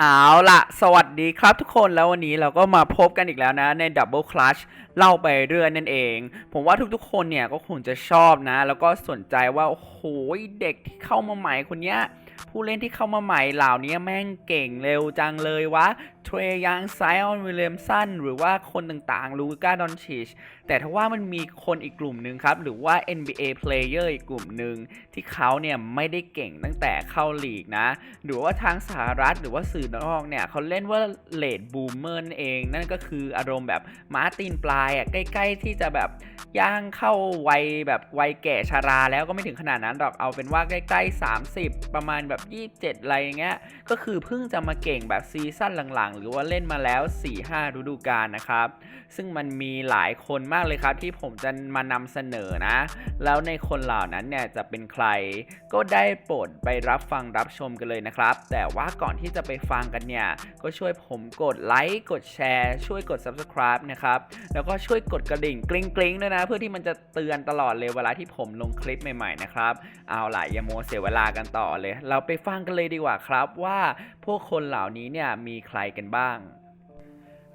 เอาล่ะสวัสดีครับทุกคนแล้ววันนี้เราก็มาพบกันอีกแล้วนะใน Double Clutch เล่าไปเรื่อยนั่นเอง ผมว่าทุกๆคนเนี่ยก็คงจะชอบนะ แล้วก็สนใจว่า โอ้โหเด็กที่เข้ามาใหม่คนเนี้ยผู้เล่นที่เข้ามาใหม่เหล่านี้แม่งเก่งเร็วจังเลยวะ เทรยังไซออนวิลเลียมสันหรือว่าคนต่างๆลูก้าดอนชิชแต่ถ้าว่ามันมีคนอีกกลุ่มหนึ่งครับ หรือว่า NBA player อีกกลุ่มหนึ่งที่เขาเนี่ยไม่ได้เก่งตั้งแต่เข้าลีกนะ หรือว่าทางสหรัฐหรือว่าสื่อนอกเนี่ยเขาเล่นว่าเลดบูมเมอร์นั่นเอง นั่นก็คืออารมณ์แบบมาร์ตินปลายอะใกล้ๆที่จะแบบย่างเข้าวัยแบบวัยแก่ชาราแล้วก็ไม่ถึงขนาดนั้นหรอกเอาเป็นว่าใกล้ๆ 30 ประมาณแบบ 27 อะไรอย่างเงี้ยก็คือเพิ่งจะมาเก่งแบบซีซั่นหลังๆหรือว่าเล่นมาแล้ว 4-5 ฤดูกาลนะครับ ซึ่งมันมีหลายคนมากเลยครับที่ผมจะมานำเสนอนะ แล้วในคนเหล่านั้นเนี่ยจะเป็นใคร ก็ได้โปรดไปรับฟังรับชมกันเลยนะครับ แต่ว่าก่อนที่จะไปฟังกันเนี่ยก็ช่วยผมกดไลค์กดแชร์ช่วยกด subscribe นะครับแล้วก็ช่วยกดกระดิ่งกริ๊งกริ๊งๆด้วยนะ เพื่อที่มันจะเตือนตลอดเลยเวลาที่ผมลงคลิปใหม่ๆนะครับเอาล่ะอย่าโมเสียเวลากันต่อเลย เราไปฟังกันเลยดีกว่าครับว่าพวกคนเหล่านี้เนี่ยมีใครกันบ้าง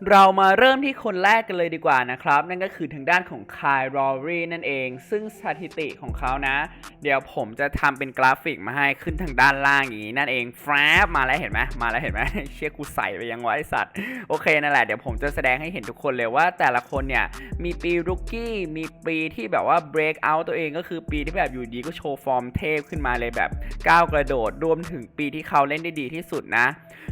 เรามาเริ่มที่คนแรกกันเลยดีกว่านะครับ นั่นก็คือทางด้านของคายรอรีนั่นเอง ซึ่งสถิติของเขานะ เดี๋ยวผมจะทำเป็นกราฟิกมาให้ขึ้นทางด้านล่างอย่างนี้นั่นเองแฟบมาแล้วเห็นไหมมาแล้วเห็นไหมเชี่ยกูใส่ไปยังไวะไอ้สัตว์ โอเคนั่นแหละเดี๋ยวผมจะแสดงให้เห็นทุกคนเลยว่าแต่ละคนเนี่ย มีปีรุกกี้มีปีที่แบบว่า break out ตัวเองก็คือปีที่แบบอยู่ดีก็โชว์ฟอร์มเทพขึ้นมาเลยแบบก้าวกระโดดรวมถึงปีที่เขาเล่นได้ดีที่สุดนะ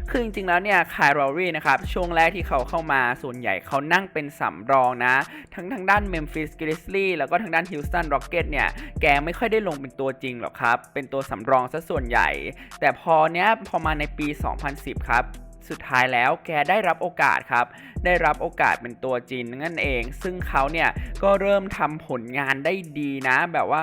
คือจริงๆแล้วเนี่ยคายรอรี่นะครับช่วงแรกที่เขาเข้ามาส่วนใหญ่เขานั่งเป็นสำรองนะ ทั้งทางด้านเมมฟิสกริสลี่แล้วก็ทางด้านฮิลสันร็อกเก็ตเนี่ย แกไม่ค่อยได้ลงเป็นตัวจริงหรอกครับ เป็นตัวสำรองซะส่วนใหญ่ แต่พอเนี้ยพอมาในปี 2010 ครับ สุดท้ายแล้วแกได้รับโอกาสครับ ได้รับโอกาสเป็นตัวจริงนั่นเอง ซึ่งเขาเนี่ยก็เริ่มทำผลงานได้ดีนะ แบบว่า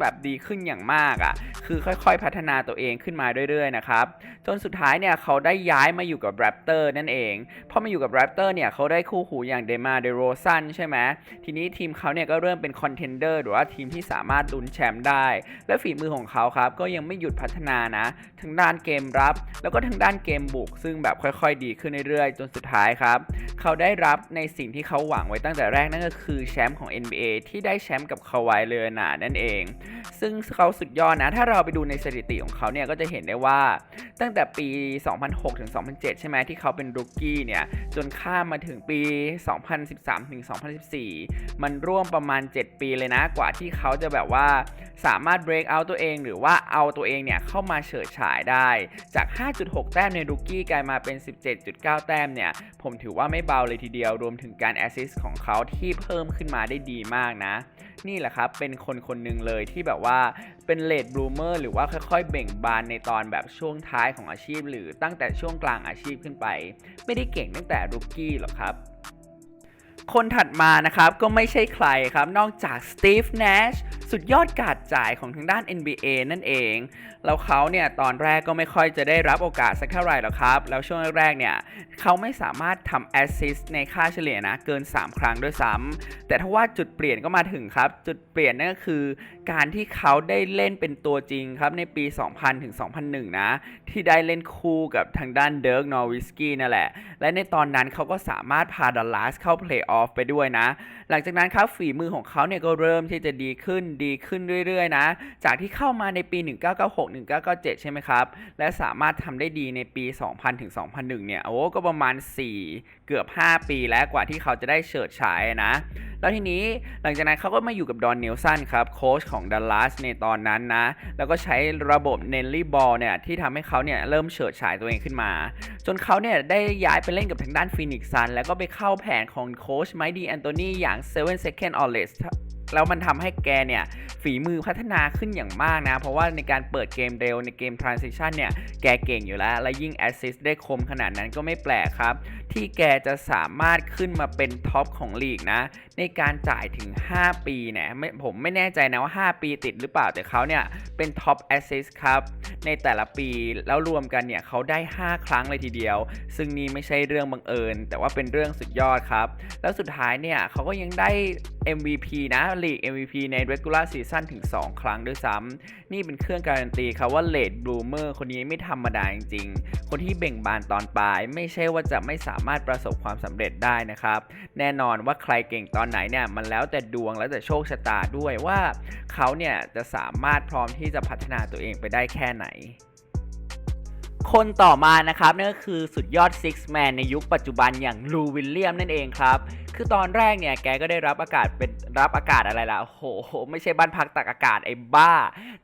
แบบดีขึ้นอย่างมากอะ่ะ คือค่อยๆพัฒนาตัวเองขึ้นมาเรื่อยๆนะครับ จนสุดท้ายเนี่ยเขาได้ย้ายมาอยู่กับแรปเตอร์นั่นเอง พอมาอยู่กับแรปเตอร์เนี่ยเขาได้คู่หูอย่างเดมาเดโรซันใช่ไหม ทีนี้ทีมเขาเนี่ยก็เริ่มเป็นคอนเทนเดอร์หรือว่าทีมที่สามารถลุ้นแชมป์ได้ และฝีมือของเขาครับก็ยังไม่หยุดพัฒนานะ ทั้งด้านเกมรับ แล้วก็ทั้งด้านเกมบุกซึ่งแบบค่อยๆ ดีขึ้นเรื่อยๆ จนสุดท้ายครับ เขาได้รับในสิ่งที่เขาหวังไว้ตั้งแต่แรกนั่นก็คือแชมป์ของ NBA ที่ได้แชมป์กับคาวายเลอนาร์ดนั่นเอง ซึ่งเขาสุดยอดนะ ถ้าเราไปดูในสถิติของเขาเนี่ยก็จะเห็นได้ว่าตั้งแต่ปี 2006 ถึง 2007 ใช่ไหมที่เขาเป็นรูกี้เนี่ยจนข้ามมาถึงปี 2013 ถึง 2014 มันร่วมประมาณ 7 ปีเลยนะกว่าที่เขาจะแบบว่าสามารถ break out ตัวเอง หรือว่าเอาตัวเองเนี่ยเข้ามาเฉิดฉายได้จาก 5.6 แต้มในรูกี้กลายมาเป็น 17.9 แต้มเนี่ย ผมถือว่าไม่เบาเลยทีเดียว รวมถึงการ assist ของเขาที่เพิ่มขึ้นมาได้ดีมากนะ นี่แหละครับ เป็นคนคนหนึ่งเลยที่แบบว่าเป็นเลดบลูเมอร์หรือว่าค่อยๆ เบ่งบานในตอนแบบช่วงท้ายของอาชีพ หรือตั้งแต่ช่วงกลางอาชีพขึ้นไป ไม่ได้เก่งตั้งแต่รูกี้หรอกครับคนถัดมานะครับก็ไม่ใช่ใครครับ นอกจากสตีฟ n นชสุดยอดการจ่ายของทางด้าน NBA นั่นเอง แล้วเขาเนี่ยตอนแรกก็ไม่ค่อยจะได้รับโอกาสสักเท่าไหร่หรอกครับ แล้วช่วงแรกๆเนี่ยเขาไม่สามารถทำแอสซิสต์ในค่าเฉลี่ยนะเกิน 3 ครั้งด้วยซ้ำแต่ถ้าว่าจุดเปลี่ยนก็มาถึงครับ จุดเปลี่ยนนั่นก็คือ การที่เขาได้เล่นเป็นตัวจริงครับในปี 2000 ถึง 2001 นะ ที่ได้เล่นคู่กับทางด้านเดิร์กนอร์วิสกี้นั่นแหละ และในตอนนั้นเขาก็สามารถพาดัลลัสเข้าเพลย์ออฟไปด้วยนะ หลังจากนั้นครับฝีมือของเขาเนี่ยก็เริ่มที่จะดีขึ้นดีขึ้นเรื่อยๆนะ จากที่เข้ามาในปี 1996 1997 ใช่ไหมครับ และสามารถทำได้ดีในปี 2000ถึง2001 เนี่ย โอ้ก็ประมาณ 4 เกือบ 5 ปีแล้วกว่าที่เขาจะได้เฉิดฉายนะ แล้วทีนี้หลังจากนั้นเขาก็มาอยู่กับดอนเนลสันครับ โค้ชของดัลลัสในตอนนั้นนะ แล้วก็ใช้ระบบเนลลี่บอลเนี่ย ที่ทำให้เขาเนี่ยเริ่มเฉิดฉายตัวเองขึ้นมา จนเขาเนี่ยได้ย้ายไปเล่นกับทางด้านฟินิกซ์ซันแล้วก็ไปเข้าแผนของโค้ชไมค์ดีแอนโทนีอย่าง 7 second or less แล้วมันทำให้แกเนี่ยฝีมือพัฒนาขึ้นอย่างมากนะ เพราะว่าในการเปิดเกมเร็วในเกม transition เนี่ยแกเก่งอยู่แล้ว และยิ่ง assist ได้คมขนาดนั้นก็ไม่แปลกครับ ที่แกจะสามารถขึ้นมาเป็นท็อปของลีกนะ ในการจ่ายถึง 5 ปีเนี่ยผมไม่แน่ใจนะว่า 5 ปีติดหรือเปล่าแต่เขาเนี่ยเป็นท็อป assist ครับ ในแต่ละปีแล้วรวมกันเนี่ยเขาได้ 5 ครั้งเลยทีเดียว ซึ่งนี่ไม่ใช่เรื่องบังเอิญ แต่ว่าเป็นเรื่องสุดยอดครับ แล้วสุดท้ายเนี่ยเขาก็ยังได้ MVP นะลีก MVP ใน regular season ถึง 2 ครั้งด้วยซ้ำ นี่เป็นเครื่องการันตีครับว่า late bloomer คนนี้ไม่ธรรมดาจริงๆ คนที่เบ่งบานตอนปลาย ไม่ใช่ว่าจะไม่สามารถประสบความสำเร็จได้นะครับ แน่นอนว่าใครเก่งตอนไหนเนี่ยมันแล้วแต่ดวงแล้วแต่โชคชะตาด้วยว่าเขาเนี่ยจะสามารถพร้อมที่จะพัฒนาตัวเองไปได้แค่ไหน คนต่อมานะครับนั่นก็คือสุดยอดซิกแมนในยุคปัจจุบันอย่างลูวิลเลียมนั่นเองครับ คือตอนแรกเนี่ยแกก็ได้รับอากาศเป็นรับอากาศอะไรล่ะโอ้โห ไม่ใช่บ้านพักตักอากาศไอ้บ้า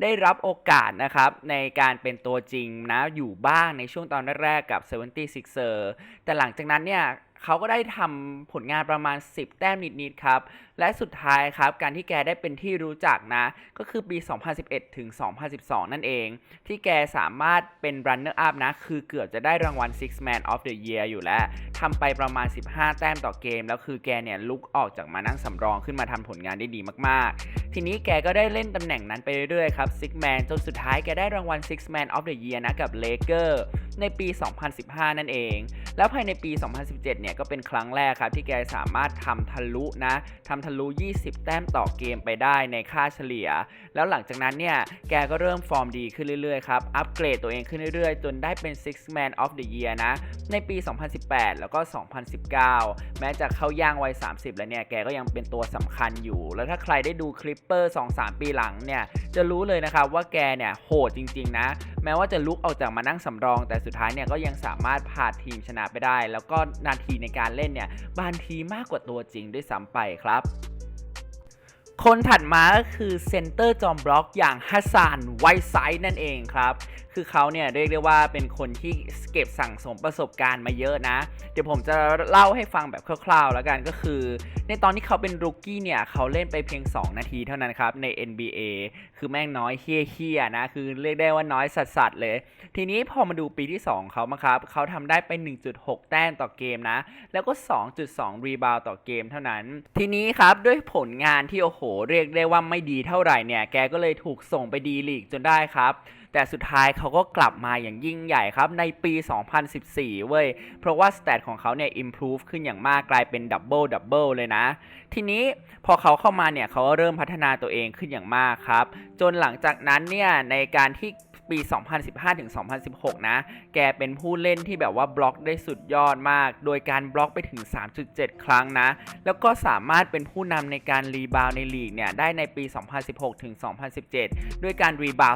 ได้รับโอกาสนะครับในการเป็นตัวจริงนะอยู่บ้างในช่วงตอนแรกๆกับ 76er แต่หลังจากนั้นเนี่ย เขาก็ได้ทำผลงานประมาณ 10 แต้มนิดๆครับ และสุดท้ายครับ การที่แกได้เป็นที่รู้จักนะ ก็คือปี 2011 ถึง 2012 นั่นเอง ที่แกสามารถเป็น runner up นะ คือเกือบจะได้รางวัล Six Man of the Year อยู่แล้วทำไปประมาณ 15 แต้มต่อเกม แล้วคือแกเนี่ยลุกออกจากมานั่งสำรองขึ้นมาทำผลงานได้ดีมากๆ ทีนี้แกก็ได้เล่นตำแหน่งนั้นไปเรื่อยๆครับ Six Man จนสุดท้ายแกได้รางวัล Six Man of the Year นะกับ Laker ในปี 2015 นั่นเอง แล้วภายในปี 2017 เนี่ยก็เป็นครั้งแรกครับที่แกสามารถทำทะลุนะทำทะลุ 20 แต้มต่อเกมไปได้ในค่าเฉลี่ย แล้วหลังจากนั้นเนี่ยแกก็เริ่มฟอร์มดีขึ้นเรื่อยๆครับ อัปเกรดตัวเองขึ้นเรื่อยๆ จนได้เป็น Six Man of the Year นะ ในปี 2018 แล้วก็ 2019 แม้จะเข้าย่างวัย 30 แล้วเนี่ยแกก็ยังเป็นตัวสำคัญอยู่ แล้วถ้าใครได้ดูคลิปเปอร์2-3 ปีหลังเนี่ยจะรู้เลยนะครับว่าแกเนี่ยโหดจริงๆนะ แม้ว่าจะลุกออกจากมานั่งสำรอง แต่สุดท้ายเนี่ยก็ยังสามารถพาทีมชนะไปได้ แล้วก็นาทีในการเล่นเนี่ยบางทีมากกว่าตัวจริงด้วยซ้ำไปครับ คนถัดมาก็คือเซนเตอร์จอมบล็อกอย่างฮัสซานไวไซด์นั่นเองครับ คือเขาเนี่ยเรียกได้ว่าเป็นคนที่เก็บสั่งสมประสบการณ์มาเยอะนะ เดี๋ยวผมจะเล่าให้ฟังแบบคร่าวๆแล้วกันก็คือ ในตอนที่เขาเป็นรูกี้เนี่ย เขาเล่นไปเพียง 2 นาทีเท่านั้นครับ ใน NBA คือแม่งน้อยเฮี้ยๆนะ คือเรียกได้ว่าน้อยสัสๆเลย ทีนี้พอมาดูปีที่ 2 เขามาครับเขาทำได้ไป 1.6 แต้มต่อเกมนะ แล้วก็ 2.2 รีบาวต่อเกมเท่านั้น ทีนี้ครับด้วยผลงานที่โอ้โหเรียกได้ว่าไม่ดีเท่าไหร่เนี่ย แกก็เลยถูกส่งไปดีลีกจนได้ครับ แต่สุดท้ายเขาก็กลับมาอย่างยิ่งใหญ่ครับในปี 2014 เว้ย เพราะว่าสเตตของเขาเนี่ย improve ขึ้นอย่างมากกลายเป็นดับเบิลดับเบิลเลยนะ ทีนี้พอเขาเข้ามาเนี่ยเขาก็เริ่มพัฒนาตัวเองขึ้นอย่างมากครับ จนหลังจากนั้นเนี่ยในการที่ ปี 2015 ถึง 2016 นะ แกเป็นผู้เล่นที่แบบว่าบล็อกได้สุดยอดมาก โดยการบล็อกไปถึง 3.7 ครั้งนะ แล้วก็สามารถเป็นผู้นำในการรีบาวในลีกเนี่ย ได้ในปี 2016 ถึง 2017 ด้วยการรีบาว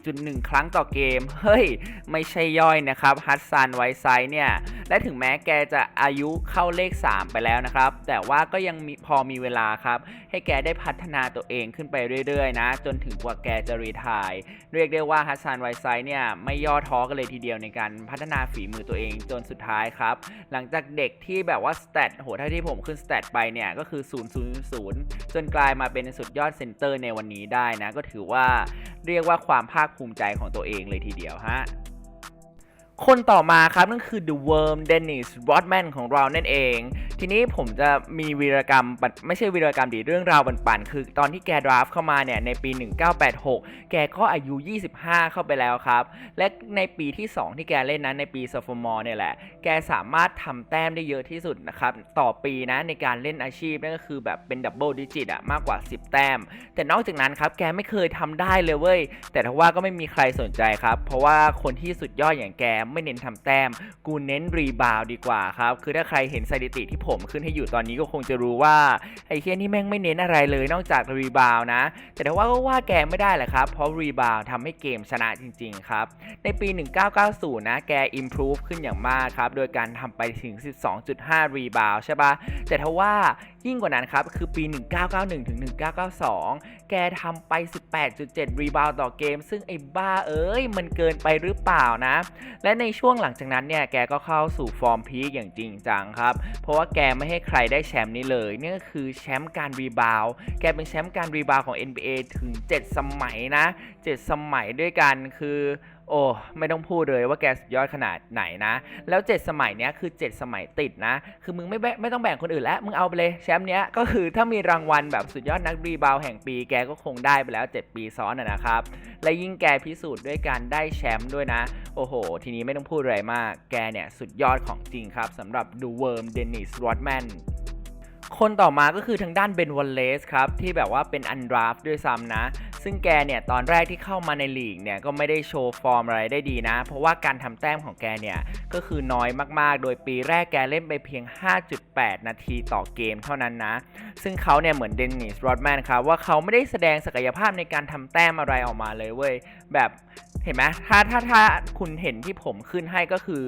14.1 ครั้งต่อเกม เฮ้ย ไม่ใช่ย่อยนะครับฮัตซันไวไซด์เนี่ย และถึงแม้แกจะอายุเข้าเลข 3 ไปแล้วนะครับ แต่ว่าก็ยังมีพอมีเวลาครับ ให้แกได้พัฒนาตัวเองขึ้นไปเรื่อยๆ นะ จนถึงกว่าแกจะรีทาย เรียกได้ว่าฮัสซันไวไซด์เนี่ยไม่ย่อท้อกันเลยทีเดียวในการพัฒนาฝีมือตัวเองจนสุดท้ายครับ หลังจากเด็กที่แบบว่าสเตตโหถ้าที่ผมขึ้นสเตตไปเนี่ยก็คือ 000 จนกลายมาเป็นสุดยอดเซนเตอร์ในวันนี้ได้นะ ก็ถือว่าเรียกว่าความภาคภูมิใจของตัวเองเลยทีเดียวฮะ คนต่อมาครับนั่นคือ The Worm Dennis Rodman ของเรานั่นเอง ทีนี้ผมจะมีวีรกรรมไม่ใช่วีรกรรมดีเรื่องราวปั่นๆ คือตอนที่แกดราฟเข้ามาเนี่ย ในปี 1986 แกก็อายุ 25 เข้าไปแล้วครับ และในปีที่ 2 ที่แกเล่นนั้นในปี sophomore เนี่ยแหละ แกสามารถทำแต้มได้เยอะที่สุดนะครับ ต่อปีนะในการเล่นอาชีพนั่นก็คือแบบเป็นดับเบิลดิจิตอะมากกว่า 10 แต้ม แต่นอกจากนั้นครับแกไม่เคยทำได้เลยเว้ยแต่ทว่าก็ไม่มีใครสนใจครับเพราะว่าคนที่สุดยอดอย่างแกไม่เน้นทำแต้ม กูเน้นรีบาวดีกว่าครับ คือถ้าใครเห็นสถิติที่ผมขึ้นให้อยู่ตอนนี้ก็คงจะรู้ว่าไอ้เคียนี่แม่งไม่เน้นอะไรเลยนอกจากรีบาวนะ แต่ถ้าว่าก็ว่าแกไม่ได้แหละครับ เพราะรีบาวทำให้เกมชนะจริง ๆ ครับ ในปี 1990 นะ แก improve ขึ้นอย่างมากครับ โดยการทำไปถึง 12.5 รีบาวใช่ปะแต่ถ้าว่า ยิ่งกว่านั้นครับคือปี 1991ถึง1992 แกทำไป 18.7 รีบาวต่อเกม ซึ่งไอ้บ้าเอ้ย มันเกินไปหรือเปล่านะ และในช่วงหลังจากนั้นเนี่ย แกก็เข้าสู่ฟอร์มพีคอย่างจริงจังครับ เพราะว่าแกไม่ให้ใครได้แชมป์นี้เลยนี่ก็คือแชมป์การรีบาว แกเป็นแชมป์การรีบาวของ NBA ถึง 7 สมัยนะ 7 สมัยด้วยกันคือ โอ้ไม่ต้องพูดเลยว่าแกสุดยอดขนาดไหนนะ แล้ว 7 สมัยเนี้ยคือ 7 สมัยติดนะ คือมึงไม่แบไม่ต้องแบ่งคนอื่นแล้ว มึงเอาไปเลยแชมป์เนี้ยก็คือถ้ามีรางวัลแบบสุดยอดนักรีบาวแห่งปีแกก็คงได้ไปแล้ว 7 ปีซ้อนนะนะครับ และยิ่งแกพิสูจน์ด้วยการได้แชมป์ด้วยนะ โอ้โห ทีนี้ไม่ต้องพูดอะไรมาก แกเนี่ยสุดยอดของจริงครับสำหรับดูเวิร์มเดนิสโรดแมน คนต่อมาก็คือทางด้านเบนวอลเลสครับ ที่แบบว่าเป็นอันดราฟด้วยซ้ำนะ ซึ่งแกเนี่ย ตอนแรกที่เข้ามาในลีกเนี่ย ก็ไม่ได้โชว์ฟอร์มอะไรได้ดีนะ เพราะว่าการทำแต้มของแกเนี่ย ก็คือน้อยมากๆ โดยปีแรกแกเล่นไปเพียง 5.8 นาทีต่อเกมเท่านั้นนะ ซึ่งเขาเนี่ยเหมือนเดนนิสโรดแมนครับว่าเขาไม่ได้แสดงศักยภาพในการทำแต้มอะไรออกมาเลยเว้ยแบบ เห็นไหมถ้าถ้าถ้าคุณเห็นที่ผมขึ้นให้ก็คือ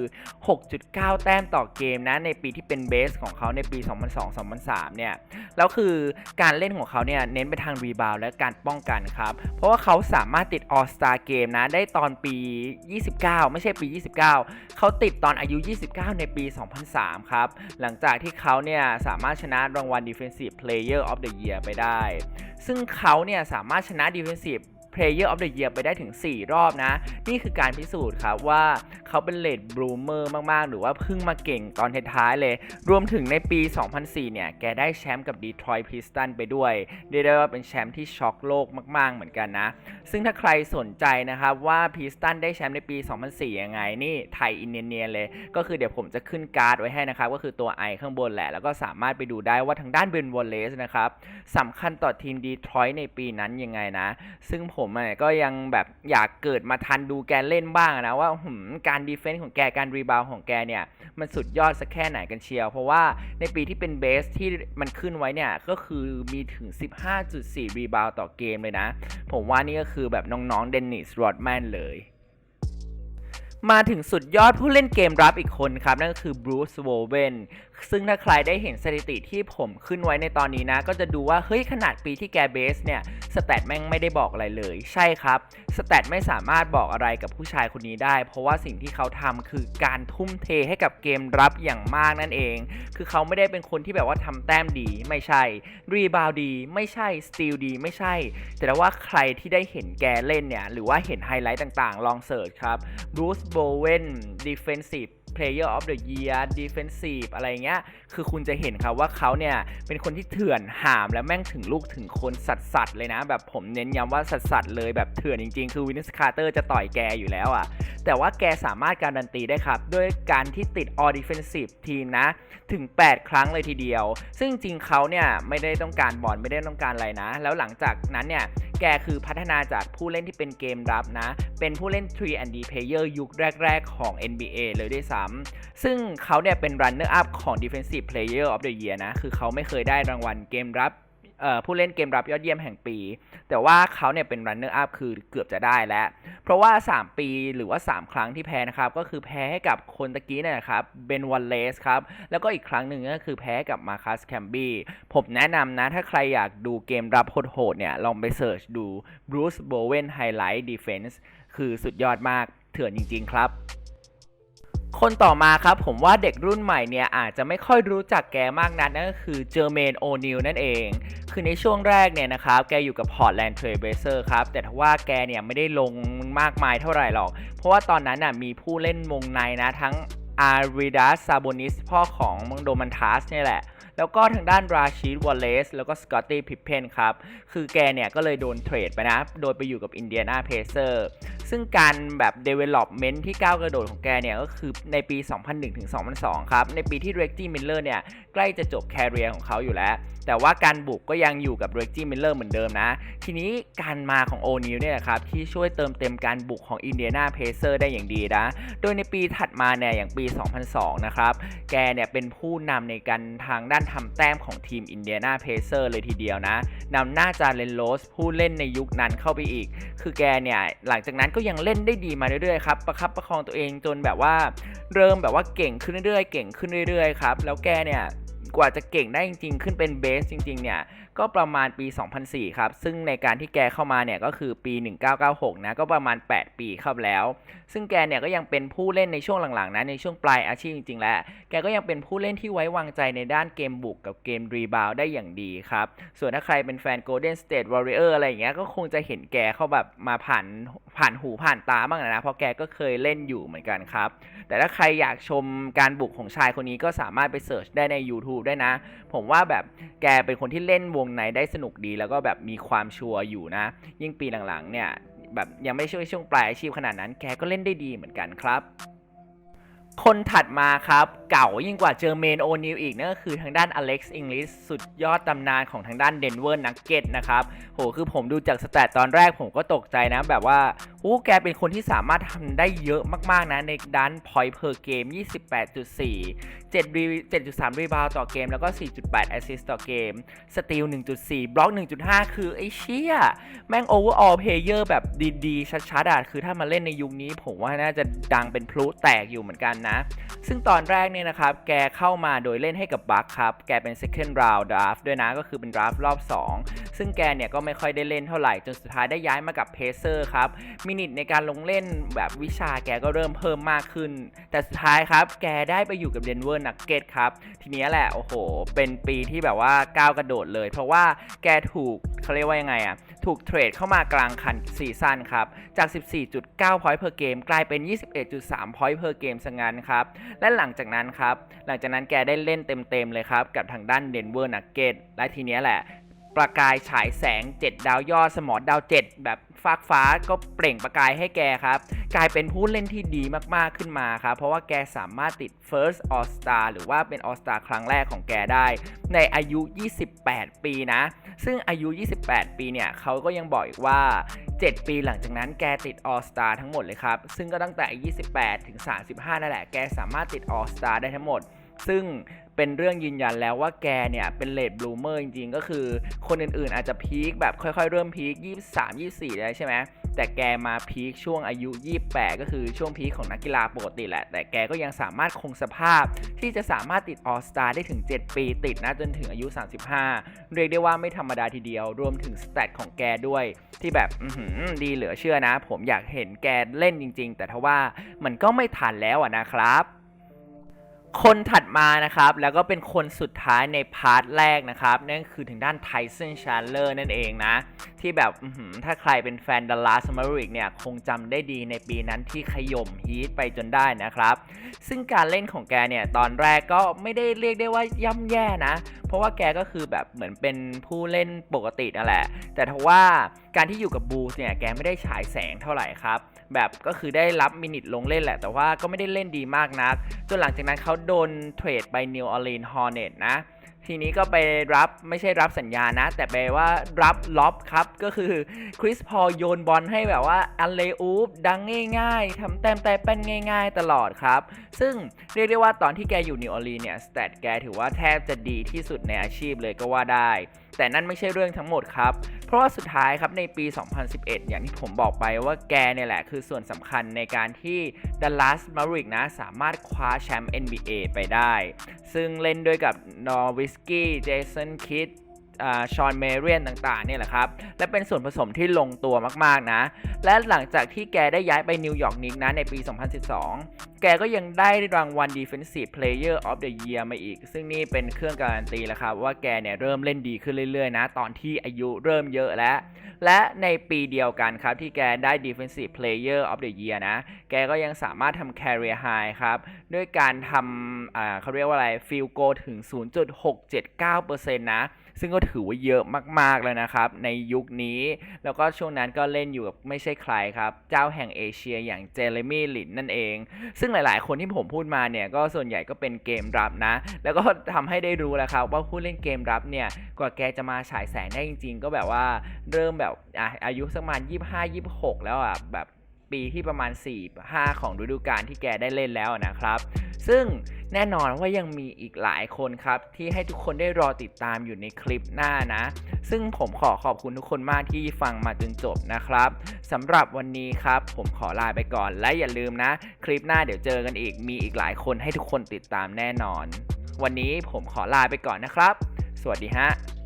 6.9 แต้มต่อเกมนะ ในปีที่เป็นเบสของเขาในปี 2002-2003 เนี่ย แล้วคือการเล่นของเขาเนี่ย เน้นไปทางรีบาวและการป้องกันครับ เพราะว่าเขาสามารถติดออสตาเกมนะ ได้ตอนปี 29 ไม่ใช่ปี 29 เขาติดตอนอายุ 29 ในปี 2003 ครับ หลังจากที่เขาเนี่ย สามารถชนะรางวัล Defensive Player of the Year ไปได้ ซึ่งเขาเนี่ย สามารถชนะ Defensive Player of the Year ไปได้ถึง 4 รอบนะ นี่คือการพิสูจน์ครับว่าเขาเป็นเลดบลูเมอร์มาก ๆ หรือว่าเพิ่งมาเก่งตอนท้ายๆเลย รวมถึงในปี 2004 เนี่ย แกได้แชมป์กับ Detroit Pistons ไปด้วยเรียกได้ว่าเป็นแชมป์ที่ช็อกโลกมาก ๆ เหมือนกันนะ ซึ่งถ้าใครสนใจนะครับว่าพิสตันได้แชมป์ในปี 2004 ยังไง นี่ไทยอินเนียนๆเลย ก็คือเดี๋ยวผมจะขึ้นการ์ดไว้ให้นะครับ ก็คือตัวไอข้างบนแหละ แล้วก็สามารถไปดูได้ว่าทางด้านเบนวอลเลสนะครับสำคัญต่อทีมดีทรอยต์ในปีนั้นยังไงนะ ซึ่งผมอะก็ยังแบบอยากเกิดมาทันดูแกเล่นบ้างนะว่าหืมการดีเฟนส์ของแกการรีบาวของแกเนี่ย มันสุดยอดสักแค่ไหนกันเชียว เพราะว่าในปีที่เป็นเบสที่มันขึ้นไว้เนี่ย ก็คือมีถึง 15.4 รีบาวต่อเกมเลยนะ ผมว่านี่ก็คือแบบน้องๆเดนนิสโรดแมนเลยมาถึงสุดยอดผู้เล่นเกมรับอีกคนครับ นั่นก็คือบรูซโวเวน ซึ่งถ้าใครได้เห็นสถิติที่ผมขึ้นไว้ในตอนนี้นะ ก็จะดูว่า เฮ้ย ขนาดปีที่แกเบสเนี่ย สแตทแม่งไม่ได้บอกอะไรเลย ใช่ครับ สแตทไม่สามารถบอกอะไรกับผู้ชายคนนี้ได้ เพราะว่าสิ่งที่เขาทำคือการทุ่มเทให้กับเกมรับอย่างมากนั่นเอง คือเขาไม่ได้เป็นคนที่แบบว่าทำแต้มดี ไม่ใช่ รีบาวดี ไม่ใช่ สตีลดี ไม่ใช่ แต่ว่าใครที่ได้เห็นแกเล่นเนี่ย หรือว่าเห็นไฮไลท์ต่างๆ ลองเสิร์ชครับบรูซโบเวน defensive Player of the Year Defensive อะไรเงี้ย คือคุณจะเห็นครับว่าเขาเนี่ย เป็นคนที่เถื่อนหามและแม่งถึงลูกถึงคนสัตสัตเลยนะ แบบผมเน้นย้ำว่าสัตสัตเลยแบบเถื่อนจริงๆ คือวินิสคาร์เตอร์จะต่อยแกอยู่แล้วอะ่ะ แต่ว่าแกสามารถการันตีได้ครับ ด้วยการที่ติด All Defensive ทีมนะ ถึง 8 ครั้งเลยทีเดียว ซึ่งจริงเขาเนี่ยไม่ได้ต้องการบอลไม่ได้ต้องการอะไรนะ แล้วหลังจากนั้นเนี่ยแกคือพัฒนาจากผู้เล่นที่เป็นเกมรับนะ เป็นผู้เล่น 3 and D player ยุคแรก ๆ ของ NBA เลยด้วยซ้ำซึ่งเขาเนี่ยเป็น runner up ของ defensive player of the year นะ คือเขาไม่เคยได้รางวัลเกมรับ ผู้เล่นเกมรับยอดเยี่ยมแห่งปี แต่ว่าเขาเนี่ยเป็น runner up คือเกือบจะได้แล้ว เพราะว่า 3 ปีหรือว่า 3 ครั้งที่แพ้นะครับ ก็คือแพ้ให้กับคนตะกี้เนี่ยนะครับเบนวันเลสครับ แล้วก็อีกครั้งหนึ่งก็คือแพ้กับมาคัสแคมบี้ผมแนะนำนะ ถ้าใครอยากดูเกมรับโหดๆเนี่ยลองไปเสิร์ชดู Bruce Bowen Highlight Defense คือสุดยอดมากเถื่อนจริง ๆ ครับ คนต่อมาครับผมว่าเด็กรุ่นใหม่เนี่ยอาจจะไม่ค่อยรู้จักแกมากนักนั่นก็คือเจอร์เมนโอนิลนั่นเอง คือในช่วงแรกเนี่ยนะครับแกอยู่กับพอร์ตแลนด์เทรเบเซอร์ครับ แต่ทว่าแกเนี่ยไม่ได้ลงมากมายเท่าไหร่หรอก เพราะว่าตอนนั้นน่ะมีผู้เล่นวงในนะทั้งอาริดัสซาโบนิสพ่อของโดมันทัสเนี่ยแหละ แล้วก็ทางด้านราชิดวอลเลซแล้วก็สกอตตี้พิพเพนครับ คือแกเนี่ยก็เลยโดนเทรดไปนะ โดยไปอยู่กับอินเดียนาเพเซอร์ซึ่งการแบบ development ที่ก้าวกระโดดของแกเนี่ย ก็คือในปี 2001 ถึง 2002 ครับ ในปีที่ Reggie Miller เนี่ย ใกล้จะจบแคริเอร์ของเขาอยู่แล้ว แต่ว่าการบุกก็ยังอยู่กับ Reggie Miller เหมือนเดิมนะ ทีนี้การมาของโอนิลเนี่ยครับ ที่ช่วยเติมเต็มการบุกของอินเดียนาเพเซอร์ได้อย่างดีนะ โดยในปีถัดมาเนี่ยอย่างปี 2002 นะครับ แกเนี่ยเป็นผู้นำในการทางด้านทำแต้มของทีมอินเดียนาเพเซอร์เลยทีเดียวนะนำหน้าจาเลนโรสผู้เล่นในยุคนั้นเข้าไปอีก คือแกเนี่ยหลังจากนั้นก็ยังเล่นได้ดีมาเรื่อยๆครับประคับประคองตัวเองจนแบบว่า เริ่มแบบว่าเก่งขึ้นเรื่อยๆเก่งขึ้นเรื่อยๆครับแล้วแกเนี่ยกว่าจะเก่งได้จริงๆ ขึ้นเป็นเบสจริงๆเนี่ย ก็ประมาณปี 2004 ครับ ซึ่งในการที่แกเข้ามาเนี่ยก็คือปี 1996 นะ ก็ประมาณ 8 ปีเข้าแล้ว ซึ่งแกเนี่ยก็ยังเป็นผู้เล่นในช่วงหลังๆนะในช่วงปลายอาชีพจริงๆ แล้ว แกก็ยังเป็นผู้เล่นที่ไว้วางใจในด้านเกมบุกกับเกมรีบาวได้อย่างดีครับ ส่วนถ้าใครเป็นแฟน Golden State Warrior อะไรอย่างเงี้ยก็คงจะเห็นแกเข้าแบบมาผ่าน ผ่านหูผ่านตาบ้างนะ เพราะแกก็เคยเล่นอยู่เหมือนกันครับ แต่ถ้าใครอยากชมการบุกของชายคนนี้ก็สามารถไปเสิร์ชได้ใน YouTube ได้นะ ผมว่าแบบแกเป็นคนที่เล่นวงในได้สนุกดี แล้วก็แบบมีความชัวร์อยู่นะ ยิ่งปีหลังๆเนี่ยแบบยังไม่ช่วยช่วงปลายอาชีพขนาดนั้น แกก็เล่นได้ดีเหมือนกันครับ คนถัดมาครับเก่ายิ่งกว่าเจอเมนโอนิลอีกนั่นก็คือทางด้านอเล็กซ์อิงลิสสุดยอดตำนานของทางด้านเดนเวอร์นักเก็ตนะครับโหคือผมดูจากสแตทตอนแรกผมก็ตกใจนะ แบบว่าโอ้แกเป็นคนที่สามารถทำได้เยอะมากๆนะในด้าน point per game 28.4 7รี7.3 รีบาวต่อเกม แล้วก็ 4.8 assist ต่อเกม สตีล 1.4 บล็อก 1.5 คือ ไอ้เชี่ย แม่ง overall player แบบดีๆ ชัดๆอะคือถ้ามาเล่นในยุคนี้ผมว่าน่าจะดังเป็นพลุแตกอยู่เหมือนกันนะ ซึ่งตอนแรกเนี่ยนะครับ แกเข้ามาโดยเล่นให้กับบัคครับ แกเป็น second round draft ด้วยนะก็คือเป็น draft รอบ 2 ซึ่งแกเนี่ยก็ไม่ค่อยได้เล่นเท่าไหร่ จนสุดท้ายได้ย้ายมากับเพเซอร์ครับ มินิทในการลงเล่นแบบวิชาแกก็เริ่มเพิ่มมากขึ้น แต่สุดท้ายครับ แกได้ไปอยู่กับเดนเวอร์นักเก็ตครับ ทีนี้แหละ โอ้โห เป็นปีที่แบบว่าก้าวกระโดดเลย เพราะว่าแกถูกเขาเรียกว่ายังไงอะ ถูกเทรดเข้ามากลางคันซีซั่นครับ จาก 14.9 point per game กลายเป็น 21.3 point per game ซะงั้นครับ และหลังจากนั้นครับ หลังจากนั้นแกได้เล่นเต็มๆเลยครับ กับทางด้านเดนเวอร์นักเก็ตและทีเนี้ยแหละ ประกายฉายแสง 7 ดาวยอดสมอดาว 7 แบบฟากฟ้าก็เปล่งประกายให้แกครับ กลายเป็นผู้เล่นที่ดีมากๆขึ้นมาครับ เพราะว่าแกสามารถติด First All Star หรือว่าเป็น All Star ครั้งแรกของแกได้ ในอายุ 28 ปีนะ ซึ่งอายุ 28 ปีเนี่ยเขาก็ยังบอกอีกว่า 7 ปีหลังจากนั้นแกติด All Star ทั้งหมดเลยครับ ซึ่งก็ตั้งแต่ 28 ถึง 35 นั่นแหละ แกสามารถติด All Star ได้ทั้งหมด ซึ่งเป็นเรื่องยืนยันแล้วว่าแกเนี่ยเป็นเลดบลูเมอร์จริงๆ ก็คือคนอื่นๆ อาจจะพีคแบบค่อยๆ เริ่มพีค23 24ได้ใช่ไหมแต่แกมาพีคช่วงอายุ 28 ก็คือช่วงพีคของนักกีฬาปกติแหละ แต่แกก็ยังสามารถคงสภาพที่จะสามารถติดออสตาได้ถึง 7 ปีติดนะจนถึงอายุ 35 เรียกได้ว่าไม่ธรรมดาทีเดียว รวมถึงสแตทของแกด้วย ที่แบบดีเหลือเชื่อนะ ผมอยากเห็นแกเล่นจริง ๆ แต่ทว่ามันก็ไม่ทันแล้วนะครับ คนถัดมานะครับ แล้วก็เป็นคนสุดท้ายในพาร์ทแรกนะครับ นั่นคือถึงด้านไทสันชาเลอร์นั่นเองนะ ที่แบบถ้าใครเป็นแฟนดัลลัสมาริกเนี่ย คงจำได้ดีในปีนั้นที่ขย่มฮีทไปจนได้นะครับ ซึ่งการเล่นของแกเนี่ย ตอนแรกก็ไม่ได้เรียกได้ว่าย่ำแย่นะเพราะว่าแกก็คือแบบเหมือนเป็นผู้เล่นปกตินั่นแหละ แต่ทว่าการที่อยู่กับบูสเนี่ยแกไม่ได้ฉายแสงเท่าไหร่ครับแบบก็คือได้รับมินิทลงเล่นแหละ แต่ว่าก็ไม่ได้เล่นดีมากนัก จนหลังจากนั้นเขาโดนเทรดไปนิวออร์ลีนฮอร์เน็ตนะ ทีนี้ก็ไปรับไม่ใช่รับสัญญานะ แต่แปลว่ารับล็อบครับ ก็คือคริสพอลโยนบอลให้แบบว่าอันเลอูฟดังง่ายๆทำแต้มแต่เป็นง่าย ๆ ตลอดครับ ซึ่งเรียกได้ว่าตอนที่แกอยู่นิวออร์ลีเนี่ยสเตตแกถือว่าแทบจะดีที่สุดในอาชีพเลยก็ว่าได้ แต่นั่นไม่ใช่เรื่องทั้งหมดครับ เพราะว่าสุดท้ายครับในปี 2011 อย่างที่ผมบอกไปว่าแกเนี่ยแหละคือส่วนสำคัญในการที่ดัลลัสมาริกนะสามารถคว้าแชมป์ NBA ไปได้ ซึ่งเล่นด้วยกับนอร์วิสกี้เจสันคิด ชอนเมเรียนต่างๆเนี่ยแหละครับ และเป็นส่วนผสมที่ลงตัวมากๆนะ และหลังจากที่แกได้ย้ายไปนิวยอร์กนิกนะในปี 2012 แกก็ยังได้รางวัล Defensive Player of the Year มาอีก ซึ่งนี่เป็นเครื่องการันตีแล้วครับ ว่าแกเนี่ยเริ่มเล่นดีขึ้นเรื่อยๆนะ ตอนที่อายุเริ่มเยอะแล้ว และในปีเดียวกันครับที่แกได้ Defensive Player of the Year นะ แกก็ยังสามารถทำ Career High ครับด้วยการทำเขาเรียกว่าอะไร Field Goal ถึง 0.679%นะ ซึ่งก็ถือว่าเยอะมากๆเลยนะครับ ในยุคนี้ แล้วก็ช่วงนั้นก็เล่นอยู่กับไม่ใช่ใครครับ เจ้าแห่งเอเชียอย่างเจเรมี่ลินนั่นเอง ซึ่งหลายๆ คนที่ผมพูดมาเนี่ยก็ส่วนใหญ่ก็เป็นเกมรับนะ แล้วก็ทำให้ได้รู้แล้วครับว่าผู้เล่นเกมรับเนี่ยกว่าแกจะมาฉายแสงได้จริง ๆ ก็แบบว่าเริ่มแบบออายุสักประมาณ25 26 แล้วอะแบบ ปีที่ประมาณ 4 5 ของฤดูกาลที่แกได้เล่นแล้วนะครับ ซึ่งแน่นอนว่ายังมีอีกหลายคนครับ ที่ให้ทุกคนได้รอติดตามอยู่ในคลิปหน้านะ ซึ่งผมขอขอบคุณทุกคนมากที่ฟังมาจนจบนะครับสำหรับวันนี้ครับ ผมขอลาไปก่อนและอย่าลืมนะ คลิปหน้าเดี๋ยวเจอกันอีกมีอีกหลายคนให้ทุกคนติดตามแน่นอน วันนี้ผมขอลาไปก่อนนะครับ สวัสดีฮะ